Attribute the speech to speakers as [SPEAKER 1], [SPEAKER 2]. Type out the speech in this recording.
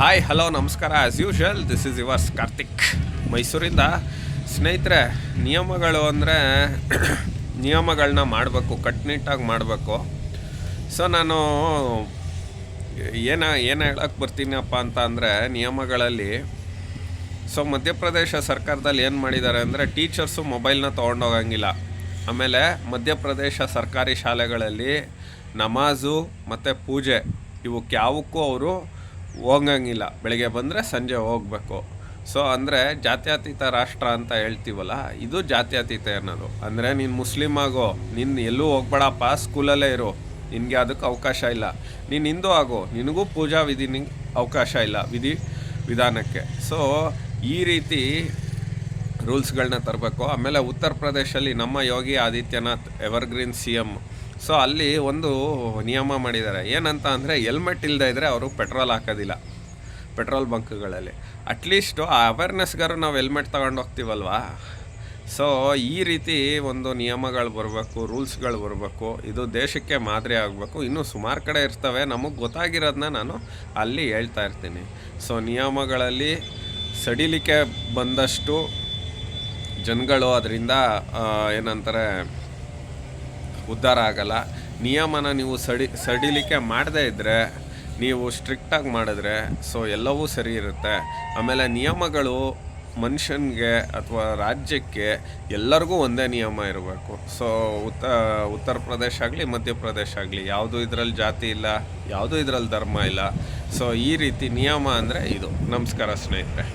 [SPEAKER 1] Hi hello ನಮಸ್ಕಾರ. As usual this is yours Karthik ಮೈಸೂರಿಂದ ಸ್ನೇಹಿತರೆ, ನಿಯಮಗಳು ಅಂದರೆ ನಿಯಮಗಳನ್ನ ಮಾಡಬೇಕು ಕಟ್ಟುನಿಟ್ಟಾಗಿ ಮಾಡಬೇಕು. ಸೊ ನಾನು ಏನ, ಏನು ಹೇಳಕ್ಕೆ ಬರ್ತೀನಪ್ಪ ಅಂತ ಅಂದರೆ, ನಿಯಮಗಳಲ್ಲಿ ಸೊ ಮಧ್ಯಪ್ರದೇಶ ಸರ್ಕಾರದಲ್ಲಿ ಏನು ಮಾಡಿದ್ದಾರೆ ಅಂದರೆ ಟೀಚರ್ಸು ಮೊಬೈಲ್ನ ತೊಗೊಂಡೋಗಂಗಿಲ್ಲ. ಆಮೇಲೆ, ಮಧ್ಯಪ್ರದೇಶ ಸರ್ಕಾರಿ ಶಾಲೆಗಳಲ್ಲಿ ನಮಾಜು ಮತ್ತು ಪೂಜೆ ಇವಕ್ಕೆ ಯಾವಕ್ಕೂ ಅವರು ಹೋಗಂಗಿಲ್ಲ. ಬೆಳಗ್ಗೆ ಬಂದರೆ ಸಂಜೆ ಹೋಗಬೇಕು. ಸೊ ಅಂದರೆ ಜಾತ್ಯತೀತ ರಾಷ್ಟ್ರ ಅಂತ ಹೇಳ್ತೀವಲ್ಲ, ಇದು ಜಾತ್ಯತೀತ ಅನ್ನೋದು. ಅಂದರೆ ನೀನು ಮುಸ್ಲಿಮ್ ಆಗೋ ನಿನ್ನ ಎಲ್ಲೂ ಹೋಗ್ಬೇಡಪ್ಪ, ಸ್ಕೂಲಲ್ಲೇ ಇರು. ನಿನಗೆ ಅದಕ್ಕೆ ಅವಕಾಶ ಇಲ್ಲ. ನೀನು ಹಿಂದೂ ಆಗೋ, ನಿನಗೂ ಪೂಜಾ ವಿಧಿ ನಿಂಗೆ ಅವಕಾಶ ಇಲ್ಲ, ವಿಧಿ ವಿಧಾನಕ್ಕೆ. ಸೊ ಈ ರೀತಿ ರೂಲ್ಸ್ಗಳನ್ನ ತರಬೇಕು. ಆಮೇಲೆ ಉತ್ತರ ಪ್ರದೇಶಲ್ಲಿ ನಮ್ಮ Yogi Adityanath evergreen C M so ಅಲ್ಲಿ ಒಂದು ನಿಯಮ ಮಾಡಿದ್ದಾರೆ. ಏನಂತ ಅಂದರೆ ಹೆಲ್ಮೆಟ್ ಇಲ್ಲದೆ ಇದ್ದರೆ ಅವರು ಪೆಟ್ರೋಲ್ ಹಾಕೋದಿಲ್ಲ. ಪೆಟ್ರೋಲ್ ಬಂಕ್ಗಳಲ್ಲಿ. ಅಟ್ಲೀಸ್ಟು ಆ ಅವೇರ್ನೆಸ್ಗಾರು ನಾವು ಹೆಲ್ಮೆಟ್ ತಗೊಂಡು ಹೋಗ್ತೀವಲ್ವಾ? ಸೊ ಈ ರೀತಿ ಒಂದು ನಿಯಮಗಳು ಬರಬೇಕು ರೂಲ್ಸ್ಗಳು ಬರಬೇಕು. ಇದು ದೇಶಕ್ಕೆ ಮಾದರಿ ಆಗಬೇಕು. ಇನ್ನೂ ಸುಮಾರು ಕಡೆ ಇರ್ತವೆ. ನಮಗೆ ಗೊತ್ತಾಗಿರೋದನ್ನ ನಾನು ಅಲ್ಲಿ ಹೇಳ್ತಾ ಇರ್ತೀನಿ. ಸೊ ನಿಯಮಗಳಲ್ಲಿ ಸಡಿಲಿಕೆ ಬಂದಷ್ಟು ಜನಗಳು ಅದರಿಂದ ಏನಂತಾರೆ ಉದ್ಧಾರ ಆಗಲ್ಲ. ನಿಯಮನ ನೀವು ಸಡಿ, ಸಡಿಲಿಕೆ ಮಾಡದೇ ಇದ್ದರೆ ನೀವು ಸ್ಟ್ರಿಕ್ಟಾಗಿ ಮಾಡಿದ್ರೆ ಸೊ ಎಲ್ಲವೂ ಸರಿ ಇರುತ್ತೆ. ಆಮೇಲೆ ನಿಯಮಗಳು ಮನುಷ್ಯನಿಗೆ ಅಥವಾ ರಾಜ್ಯಕ್ಕೆ ಎಲ್ಲರಿಗೂ ಒಂದೇ ನಿಯಮ ಇರಬೇಕು. ಸೊ ಉತ್ತ, ಉತ್ತರ ಪ್ರದೇಶ ಆಗಲಿ ಮಧ್ಯಪ್ರದೇಶ ಆಗಲಿ, ಯಾವುದು ಇದರಲ್ಲಿ ಜಾತಿ ಇಲ್ಲ, ಯಾವುದು ಇದರಲ್ಲಿ ಧರ್ಮ ಇಲ್ಲ. ಸೊ ಈ ರೀತಿ ನಿಯಮ ಅಂದರೆ ಇದು. ನಮಸ್ಕಾರ ಸ್ನೇಹಿತರೆ.